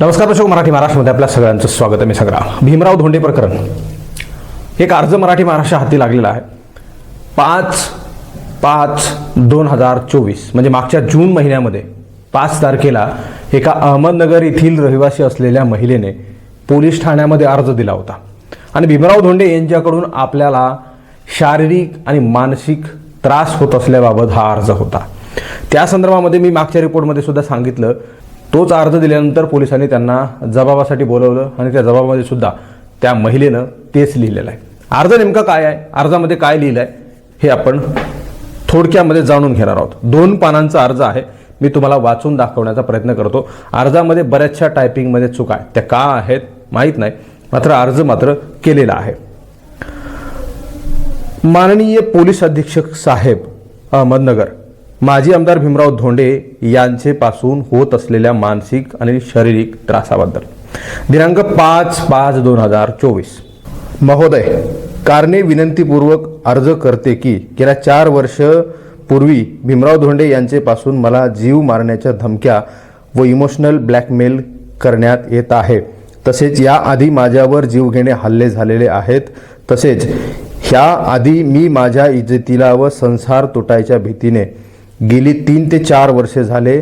नमस्कार दर्शक मराठी महाराष्ट्रामध्ये आपल्या सगळ्यांचं स्वागत आहे. मी सगळा. भीमराव धोंडे प्रकरण. एक अर्ज मराठी महाराष्ट्र हाती लागलेला आहे. पाच पाच दोन हजार चोवीस म्हणजे मागच्या जून महिन्यामध्ये पाच तारखेला एका अहमदनगर येथील रहिवासी असलेल्या महिलेने पोलीस ठाण्यामध्ये अर्ज दिला होता. आणि भीमराव धोंडे यांच्याकडून आपल्याला शारीरिक आणि मानसिक त्रास होत असल्याबाबत हा अर्ज होता. त्या संदर्भामध्ये मी मागच्या रिपोर्टमध्ये सुद्धा सांगितलं तोच अर्ज दिल्यानंतर पोलिसांनी त्यांना जबाबासाठी बोलवलं आणि त्या जबाबामध्ये सुद्धा त्या महिलेनं तेच लिहिलेलं आहे. अर्ज नेमका काय आहे? अर्जामध्ये काय लिहिलं आहे हे आपण थोडक्यामध्ये जाणून घेणार आहोत. दोन पानांचा अर्ज आहे. मी तुम्हाला वाचून दाखवण्याचा प्रयत्न करतो. अर्जामध्ये बऱ्याचशा टायपिंगमध्ये चुका आहेत. त्या का आहेत माहीत नाही. मात्र अर्ज मात्र केलेला आहे. माननीय पोलीस अधीक्षक साहेब अहमदनगर माजी आमदार भीमराव धोंडे यांचे पासून होत असलेल्या मानसिक आणि शारीरिक त्रासाबद्दल. दिनांक पाच पाच दोन हजार चोवीस. महोदय कारणे विनंतीपूर्वक अर्ज करते की गेल्या चार वर्ष पूर्वी भीमराव धोंडे यांचेपासून मला जीव मारण्याच्या धमक्या व इमोशनल ब्लॅकमेल करण्यात येत आहे. तसेच याआधी माझ्यावर जीवघेणे हल्ले झालेले आहेत. तसेच ह्या आधी मी माझ्या इज्जतीला व संसार तुटायच्या भीतीने गेली तीन ते चार वर्षे झाले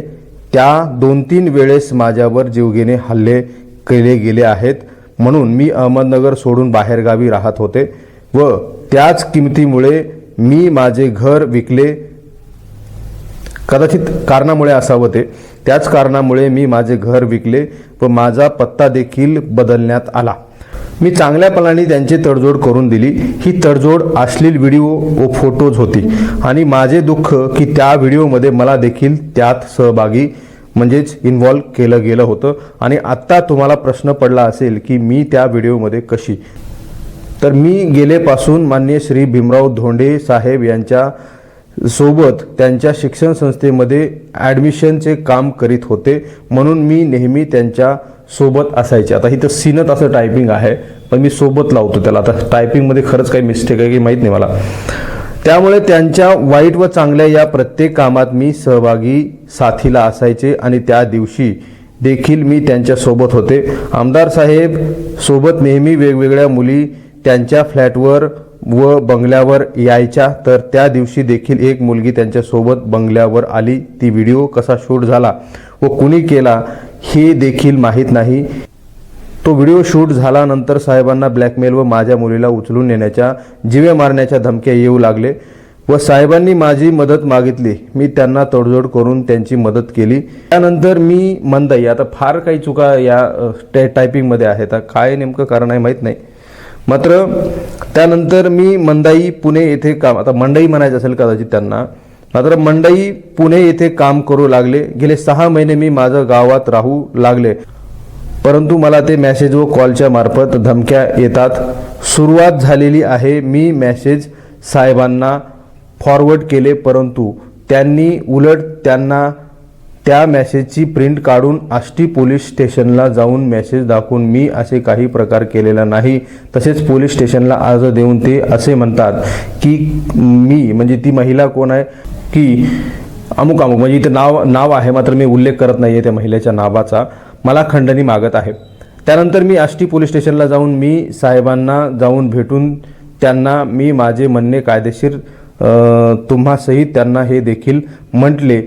त्या दोन तीन वेळेस माझ्यावर जीवघेणे हल्ले केले गेले आहेत. म्हणून मी अहमदनगर सोडून बाहेरगावी राहत होते व त्याच किमतीमुळे मी माझे घर विकले. कदाचित कारणामुळे असावं ते. त्याच कारणामुळे मी माझे घर विकले व माझा पत्ता देखील बदलण्यात आला. मी चांगल्यापणाने त्यांची तडजोड करून दिली. ही तडजोड अश्लील व्हिडिओ व फोटोज होती. आणि माझे दुःख की त्या व्हिडिओमध्ये मला देखील त्यात सहभागी म्हणजेच इन्व्हॉल्व केलं गेलं होतं. आणि आत्ता तुम्हाला प्रश्न पडला असेल की मी त्या व्हिडिओमध्ये कशी? तर मी गेलेपासून मान्य श्री भीमराव धोंडे साहेब यांच्या सोबत त्यांच्या शिक्षण संस्थेमध्ये ॲडमिशनचे काम करीत होते. म्हणून मी नेहमी त्यांच्या सोबत असायचे. आता इथं सिनत असं टायपिंग आहे पण मी सोबत लावतो त्याला. आता टायपिंगमध्ये खरंच काही मिस्टेक आहे की माहीत नाही मला. त्यामुळे त्यांच्या वाईट व चांगल्या या प्रत्येक कामात मी सहभागी साथीला असायचे आणि त्या दिवशी देखील मी त्यांच्यासोबत होते. आमदार साहेब सोबत नेहमी वेगवेगळ्या मुली त्यांच्या फ्लॅटवर व बंगल्यावर यायच्या. तर त्या दिवशी देखील एक मुलगी त्यांच्यासोबत बंगल्यावर आली. ती व्हिडिओ कसा शूट झाला व कुणी केला हे देखील माहीत नाही. तो व्हिडिओ शूट झाल्यानंतर साहेबांना ब्लॅकमेल व माझ्या मुलीला उचलून नेण्याच्या जिवे मारण्याच्या धमक्या येऊ लागले व साहेबांनी माझी मदत मागितली. मी त्यांना तडजोड करून त्यांची मदत केली. त्यानंतर मी मंदाई आता फार काही चुका या टायपिंगमध्ये आहेत. आता काय नेमकं कारण आहे माहीत नाही. मात्र त्यानंतर मी मंदाई पुणे येथे काम आता मंडई म्हणायचं असेल कदाचित त्यांना मात्र मंडई पुणे येथे काम करू लागले. गेले सहा महिने मी माझं गावात राहू लागले. परंतु मला ते मॅसेज व कॉलच्या मार्फत धमक्या येतात. सुरुवात झालेली आहे. मी मॅसेज साहेबांना फॉरवर्ड केले परंतु त्यांनी उलट त्यांना त्या मॅसेजची प्रिंट काढून आष्टी पोलीस स्टेशनला जाऊन मेसेज दाखवून मी असे काही प्रकार केलेला नाही. तसेच पोलीस स्टेशनला अर्ज देऊन ते असे म्हणतात की मी म्हणजे ती महिला कोण आहे? की अमुक अमुक म्हणजे इथे नाव नाव आहे मात्र मी उल्लेख करत नाही आहे त्या महिलेच्या नावाचा. मला खंडणी मागत आहे. त्यानंतर मी आष्टी पोलीस स्टेशनला जाऊन मी साहेबांना जाऊन भेटून त्यांना मी माझे म्हणणे कायदेशीर तुम्हासहित त्यांना हे देखील म्हटले.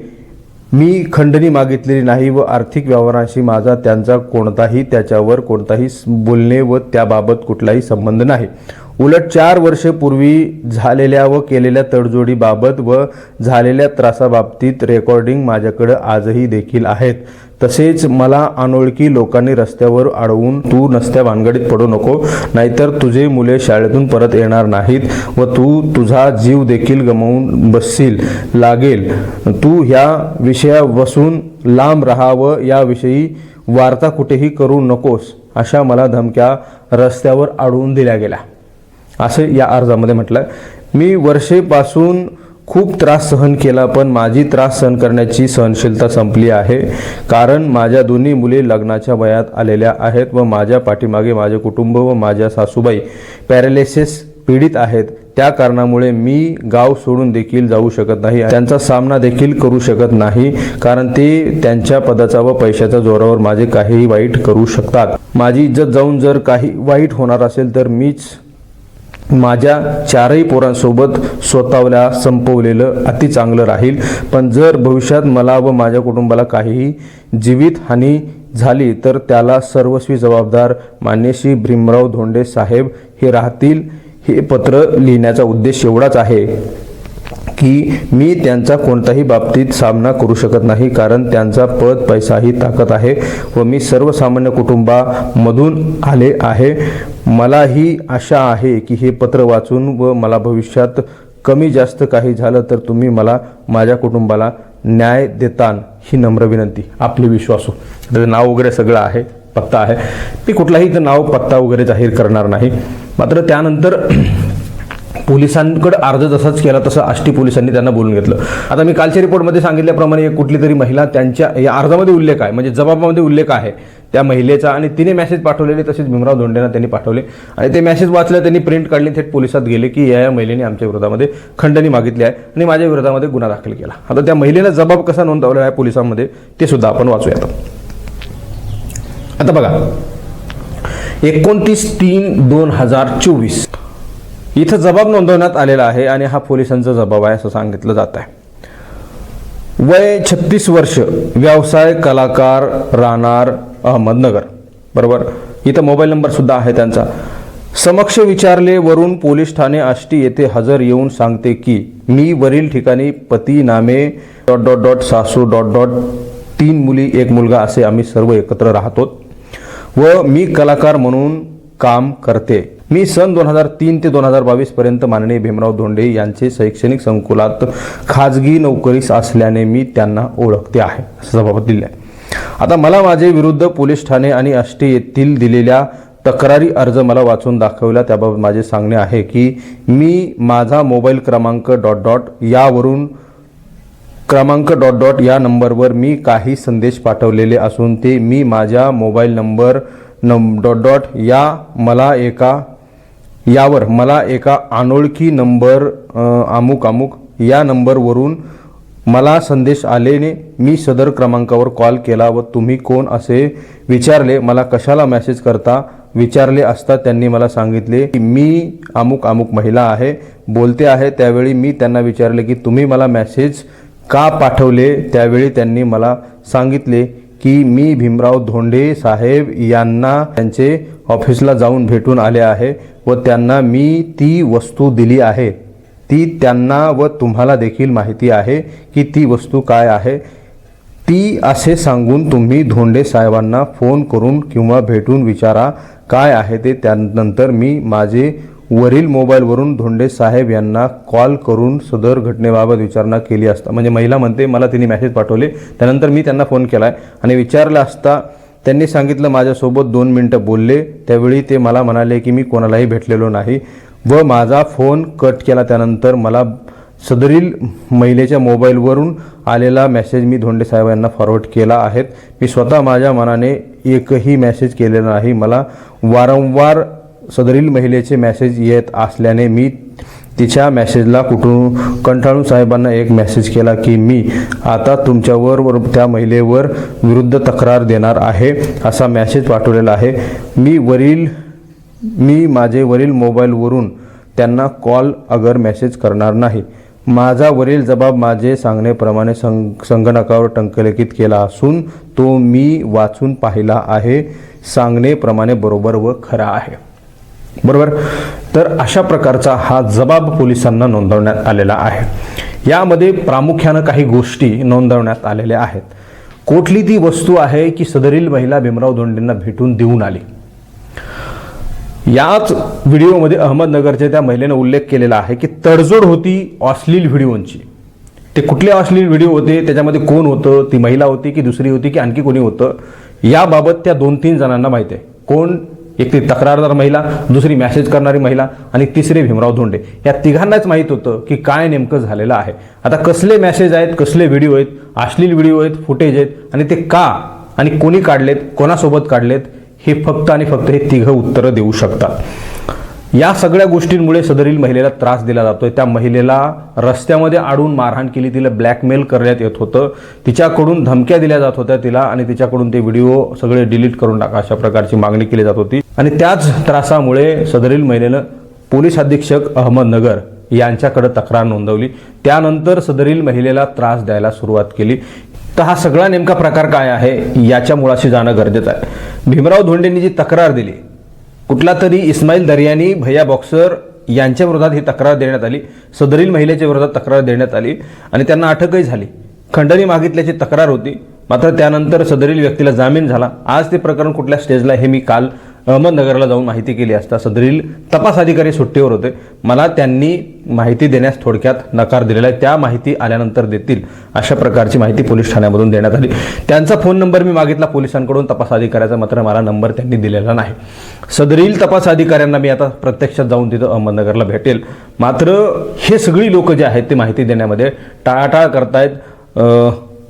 मी खंडणी मागितलेली नाही व आर्थिक व्यवहारांशी माझा त्यांचा कोणताही त्याच्यावर कोणताही बोलणे व त्याबाबत कुठलाही संबंध नाही. उलट चार वर्षपूर्वी झालेल्या व केलेल्या तडजोडीबाबत व झालेल्या त्रासाबाबतीत रेकॉर्डिंग माझ्याकडे आजही देखील आहेत. तसेच मला अनोळखी लोकांनी रस्त्यावर अडवून तू नसत्या भानगडीत पडू नको नाहीतर तुझे मुले शाळेतून परत येणार नाहीत व तू तुझा जीव देखील गमावून बसशील लागेल. तू ह्या विषयापासून लांब राहा व याविषयी वार्ता कुठेही करू नकोस अशा मला धमक्या रस्त्यावर अडवून दिल्या गेल्या. असं या अर्जामध्ये म्हटलं. मी वर्षेपासून खूप त्रास सहन केला पण माझी त्रास सहन करण्याची सहनशीलता संपली आहे. कारण माझ्या दोन्ही मुली लग्नाच्या वयात आलेल्या आहेत व माझ्या पाठीमागे माझे कुटुंब व माझ्या सासूबाई पॅरालिसिस पीडित आहेत. त्या कारणामुळे मी गाव सोडून देखील जाऊ शकत नाही. त्यांचा सामना देखील करू शकत नाही कारण ते त्यांच्या पदाचा व पैशाच्या जोरावर माझे काहीही वाईट करू शकतात. माझी इज्जत जाऊन जर काही वाईट होणार असेल तर मीच माझ्या चारही पोरांसोबत स्वतःला संपवलेलं अति चांगलं राहील. पण जर भविष्यात मला व माझ्या कुटुंबाला काहीही जीवितहानी झाली तर त्याला सर्वस्वी जबाबदार मान्यशी भीमराव धोंडे साहेब हे राहतील. हे पत्र लिहिण्याचा उद्देश एवढाच आहे. की मी त्यांचा कोणत्याही बाबतीत सामना करू शकत नाही कारण त्यांचा पद पैसा ही ताकद आहे व मी सर्वसामान्य कुटुंबामधून आले आहे. मला ही आशा आहे की हे पत्र वाचून व मला भविष्यात कमी जास्त काही झालं तर तुम्ही मला माझ्या कुटुंबाला न्याय देतान ही नम्र विनंती. आपले विश्वासू. त्याचं नाव वगैरे सगळं आहे पत्ता आहे. मी कुठलाही नाव पत्ता वगैरे जाहीर करणार नाही. मात्र त्यानंतर पोलिसांकडे अर्ज जसाच केला तसं आष्टी पोलिसांनी त्यांना बोलून घेतलं. आता मी कालच्या रिपोर्टमध्ये सांगितल्याप्रमाणे कुठली तरी महिला त्यांच्या या अर्जामध्ये उल्लेख आहे म्हणजे जबाबामध्ये उल्लेख आहे त्या महिलेचा आणि तिने मेसेज पाठवलेले तसेच भीमराव धोंडेंना त्यांनी पाठवले. आणि ते मेसेज वाचलं त्यांनी प्रिंट काढली थेट पोलिसात गेले की या या महिलेने आमच्या विरोधामध्ये खंडणी मागितली आहे आणि माझ्या विरोधामध्ये गुन्हा दाखल केला. आता त्या महिलेनं जबाब कसा नोंदवला आहे पोलिसांमध्ये ते सुद्धा आपण वाचूयात. आता बघा. एकोणतीस तीन दोन हजार चोवीस. इथं जबाब नोंदवण्यात आलेला आहे आणि हा पोलिसांचा जबाब आहे असं सांगितलं जात आहे. वय छत्तीस वर्ष व्यवसाय कलाकार राहणार अहमदनगर. बरोबर? इथं मोबाईल नंबर सुद्धा आहे त्यांचा. समक्ष विचारले वरून पोलीस ठाणे आष्टी येथे हजर येऊन सांगते की मी वरील ठिकाणी पती नामे डॉट डॉट डॉट सासू डॉट डॉट तीन मुली एक मुलगा असे आम्ही सर्व एकत्र राहतो व मी कलाकार म्हणून काम करते. मी सन दोन हजार तीन ते दोन हजार बावीस पर्यंत माननीय भीमराव धोंडे यांचे शैक्षणिक संकुलात खाजगी नोकरीस असल्याने मी त्यांना ओळखते आहे असं जबाबत दिले आहे. आता मला माझे विरुद्ध पोलीस ठाणे आणि आष्टी येथील दिलेल्या तक्रारी अर्ज मला वाचून दाखवला. त्याबाबत माझे सांगणे आहे की मी माझा मोबाईल क्रमांक डॉट डॉट यावरून क्रमांक डॉट डॉट या नंबरवर मी काही संदेश पाठवलेले असून ते मी माझ्या मोबाईल नंबर नम डॉट डॉट या मला एका यावर मला एका अनोळखी नंबर अमुक अमुक या नंबरवरून मला संदेश आलेने मी सदर क्रमांकावर कॉल केला व तुम्ही कोण असे विचारले मला कशाला मेसेज करता विचारले असता त्यांनी मला सांगितले की मी अमुक अमुक महिला आहे बोलते आहे त्यावेळी मी त्यांना विचारले की तुम्ही मला मेसेज का पाठवले त्यावेळी त्यांनी मला सांगितले की मी भीमराव धोंडे साहेब यांना त्यांचे ऑफिसला जाऊन भेटून आले आहे व त्यांना मी ती वस्तू दिली आहे. ती त्यांना व तुम्हाला देखील माहिती आहे की ती वस्तू काय आहे. ती असे सांगून तुम्ही धोंडे साहेबांना फोन करून किंवा भेटून विचारा काय आहे ते त्यानंतर मी माझे वरील मोबाईलवरून धोंडे साहेब यांना कॉल करून सदर घटनेबाबत विचारणा केली असता म्हणजे महिला म्हणते मला तिने मॅसेज पाठवले. त्यानंतर मी त्यांना फोन केला आहे आणि विचारलं असता त्यांनी सांगितलं माझ्यासोबत दोन मिनटं बोलले. त्यावेळी ते मला म्हणाले की मी कोणालाही भेटलेलो नाही व माझा फोन कट केला. त्यानंतर मला सदरील महिलेच्या मोबाईलवरून आलेला मेसेज मी धोंडे साहेब यांना फॉरवर्ड केला आहेत मी स्वतः माझ्या मनाने एकही मेसेज केलेला नाही. मला वारंवार सदरील महिलेचे मेसेज येत असल्याने मी तिच्या मेसेजला कुठून कंटाळून साहेबांना एक मेसेज केला की मी आता तुमच्यावर व त्या महिलेवर विरुद्ध तक्रार देणार आहे असा मेसेज पाठवलेला आहे. मी वरील मी माझे वरील मोबाईलवरून त्यांना कॉल अगर मेसेज करणार नाही. माझा वरील जबाब माझे सांगण्याप्रमाणे संग संगणकावर टंकलेखित केला असून तो मी वाचून पाहिला आहे सांगण्याप्रमाणे बरोबर व खरा आहे. बरोबर? तर अशा प्रकारचा हा जबाब पोलिसांना नोंदवण्यात आलेला आहे. यामध्ये प्रामुख्यानं काही गोष्टी नोंदवण्यात आलेल्या आहेत. कुठली ती वस्तू आहे की सदरील महिला भीमराव धोंडेंना भेटून देऊन आली? याच व्हिडिओमध्ये अहमदनगरच्या त्या महिलेनं उल्लेख केलेला आहे की तडजोड होती अश्लील व्हिडिओंची. ते कुठले अश्लील व्हिडिओ होते? त्याच्यामध्ये कोण होतं? ती महिला होती की दुसरी होती की आणखी कोणी होतं? याबाबत त्या दोन तीन जणांना माहिती आहे. कोण? एक ती तक्रारदार महिला दुसरी मॅसेज करणारी महिला आणि तिसरे भीमराव धोंडे. या तिघांनाच माहीत होतं की काय नेमकं झालेलं आहे. आता कसले मॅसेज आहेत कसले व्हिडिओ आहेत अश्लील व्हिडिओ आहेत फुटेज आहेत आणि ते का आणि कोणी काढलेत कोणासोबत काढलेत हे फक्त आणि फक्त हे तिघं उत्तरं देऊ शकतात. या सगळ्या गोष्टींमुळे सदरील महिलेला त्रास दिला जातोय. त्या महिलेला रस्त्यामध्ये आडून मारहाण केली तिला ब्लॅकमेल करण्यात येत होतं. तिच्याकडून धमक्या दिल्या जात होत्या तिला आणि तिच्याकडून ते व्हिडिओ सगळे डिलीट करून टाका अशा प्रकारची मागणी केली जात होती. आणि त्याच त्रासामुळे सदरील महिलेनं पोलीस अधीक्षक अहमदनगर यांच्याकडे तक्रार नोंदवली. त्यानंतर सदरील महिलेला त्रास द्यायला सुरुवात केली. तर हा सगळा नेमका प्रकार काय आहे याच्या मुळाशी जाणं गरजेचं आहे. भीमराव धोंडेंनी जी तक्रार दिली कुठला तरी इस्माईल दर्यानी भैया बॉक्सर यांच्या विरोधात ही तक्रार देण्यात आली. सदरील महिलेच्या विरोधात तक्रार देण्यात आली आणि त्यांना अटकही झाली. खंडणी मागितल्याची तक्रार होती. मात्र त्यानंतर सदरील व्यक्तीला जामीन झाला. आज ते प्रकरण कुठल्या स्टेजला हे मी काल अहमदनगरला जाऊन माहिती केली असता सदरील तपास अधिकारी सुट्टीवर होते. मला त्यांनी माहिती देण्यास थोडक्यात नकार दिलेला आहे. त्या माहिती आल्यानंतर देतील अशा प्रकारची माहिती पोलीस ठाण्यामधून देण्यात आली. त्यांचा फोन नंबर मी मागितला. पोलिसांकडून तपास अधिकाऱ्याचा मात्र मला नंबर त्यांनी दिलेला नाही. सदरील तपास अधिकाऱ्यांना मी आता प्रत्यक्षात जाऊन तिथं अहमदनगरला भेटेल. मात्र हे सगळी लोक जे आहेत ते माहिती देण्यामध्ये टाळाटाळ करतायत.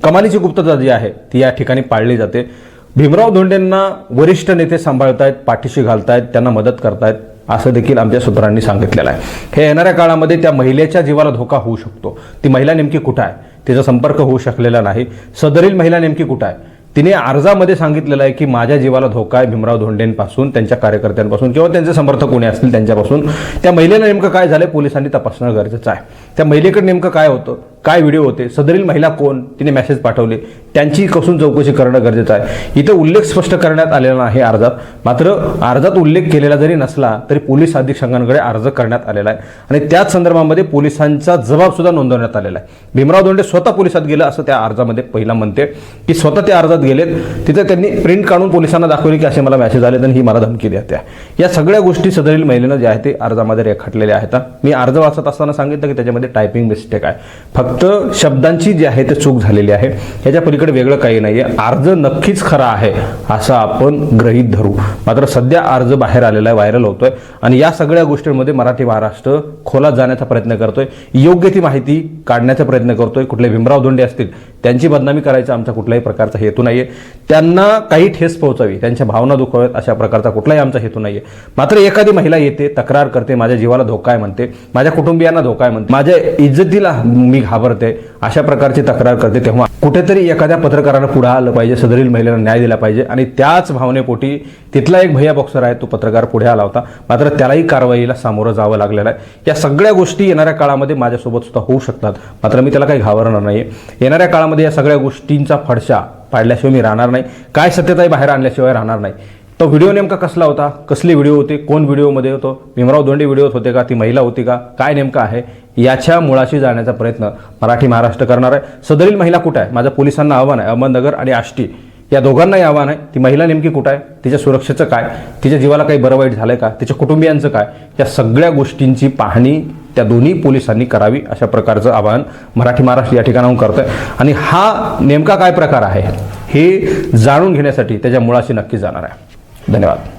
कमालीची गुप्तता जी आहे ती या ठिकाणी पाळली जाते. भीमराव धोंडेंना वरिष्ठ नेते सांभाळतायत पाठीशी घालतायत त्यांना मदत करतायत असं देखील आमच्या सूत्रांनी सांगितलेलं आहे. हे येणाऱ्या काळामध्ये त्या महिलेच्या जीवाला धोका होऊ शकतो. ती महिला नेमकी कुठं आहे? तिचा संपर्क होऊ शकलेला नाही. सदरील महिला नेमकी कुठं आहे? तिने अर्जामध्ये सांगितलेलं आहे की माझ्या जीवाला धोका आहे भीमराव धोंडेंपासून त्यांच्या कार्यकर्त्यांपासून किंवा त्यांचे समर्थक कोणी असतील त्यांच्यापासून. त्या महिलेला नेमकं काय झालं पोलिसांनी तपासणं गरजेचं आहे. त्या महिलेकडे नेमकं काय होतं? काय व्हिडिओ होते? सदरील महिला कोण? तिने मेसेज पाठवले. त्यांची कसून चौकशी करणं गरजेचं आहे. इथं उल्लेख स्पष्ट करण्यात आलेला आहे अर्जात. मात्र अर्जात उल्लेख केलेला जरी नसला तरी पोलीस अधीक्षकांकडे अर्ज करण्यात आलेला आहे. आणि त्याच संदर्भामध्ये पोलिसांचा जबाब सुद्धा नोंदवण्यात आलेला आहे. भीमराव धोंडे स्वतः पोलिसात गेलं असं त्या अर्जामध्ये पहिला म्हणते. की स्वतः त्या अर्जात गेलेत. तिथे त्यांनी प्रिंट काढून पोलिसांना दाखवले की असे मला मॅसेज आले आणि ही मला धमकी द्या या सगळ्या गोष्टी सदरील महिलेनं जे आहे ते अर्जामध्ये रेखाटलेल्या आहेत. मी अर्ज वाचत असताना सांगितलं की त्याच्यामध्ये टायपिंग मिस्टेक आहे. फक्त शब्दांची जी आहे ते चूक झालेली आहे. याच्या पलीकडे वेगळं काही नाही आहे अर्ज नक्कीच खरा आहे असं आपण ग्रहीत धरू. मात्र सध्या अर्ज बाहेर आलेला आहे व्हायरल होतोय. आणि या सगळ्या गोष्टींमध्ये मराठी महाराष्ट्र खोलात जाण्याचा प्रयत्न करतोय. योग्य ती माहिती काढण्याचा प्रयत्न करतोय. कुठले भीमराव धोंडे असतील त्यांची बदनामी करायचा आमचा कुठल्याही प्रकारचा हेतू नाहीये. त्यांना काही ठेस पोहोचावी त्यांच्या भावना दुखाव्यात अशा प्रकारचा कुठलाही आमचा हेतू नाहीये. मात्र एखादी महिला येते तक्रार करते माझ्या जीवाला धोका आहे म्हणते माझ्या कुटुंबियांना धोका आहे म्हणते माझ्या इज्जतीला मी घाबरते अशा प्रकारची तक्रार करते तेव्हा कुठेतरी एखाद्या पत्रकारानं पुढे आलं पाहिजे सदरील महिलेला न्याय दिला पाहिजे आणि त्याच भावनेपोटी तिथला एक भैया बॉक्सर आहे तो पत्रकार पुढे आला होता. मात्र त्यालाही कारवाईला सामोरं जावं लागलेलं आहे. या सगळ्या गोष्टी येणाऱ्या काळामध्ये माझ्यासोबत सुद्धा होऊ शकतात. मात्र मी त्याला काही घाबरणार नाही येणाऱ्या काळामध्ये या सगळ्या गोष्टींचा फडशा पाडल्याशिवाय मी राहणार नाही. काय सत्यताही बाहेर आणल्याशिवाय राहणार नाही. तो व्हिडिओ नेमका कसला होता? कसली व्हिडिओ होते? कोण व्हिडिओमध्ये होतो? भीमराव धोंडे व्हिडिओत होते का? ती महिला होती का? काय नेमकं आहे? याच्या मुळाशी जाण्याचा प्रयत्न मराठी महाराष्ट्र करणार आहे. सदरील महिला कुठं आहे? माझं पोलिसांना आव्हान आहे. अहमदनगर आणि आष्टी. या दोघांनाही आव्हान आहे. ती महिला नेमकी कुठं आहे? तिच्या सुरक्षेचं काय? तिच्या जीवाला काही बरं वाईट झालंय का? तिच्या कुटुंबियांचं काय? या सगळ्या गोष्टींची पाहणी त्या दोन्ही पोलिसांनी करावी अशा प्रकारचं आवाहन मराठी महाराष्ट्र या ठिकाणाहून करतोय. आणि हा नेमका काय प्रकार आहे? हे जाणून घेण्यासाठी त्याच्या मुळाशी नक्की जाणार आहे. धन्यवाद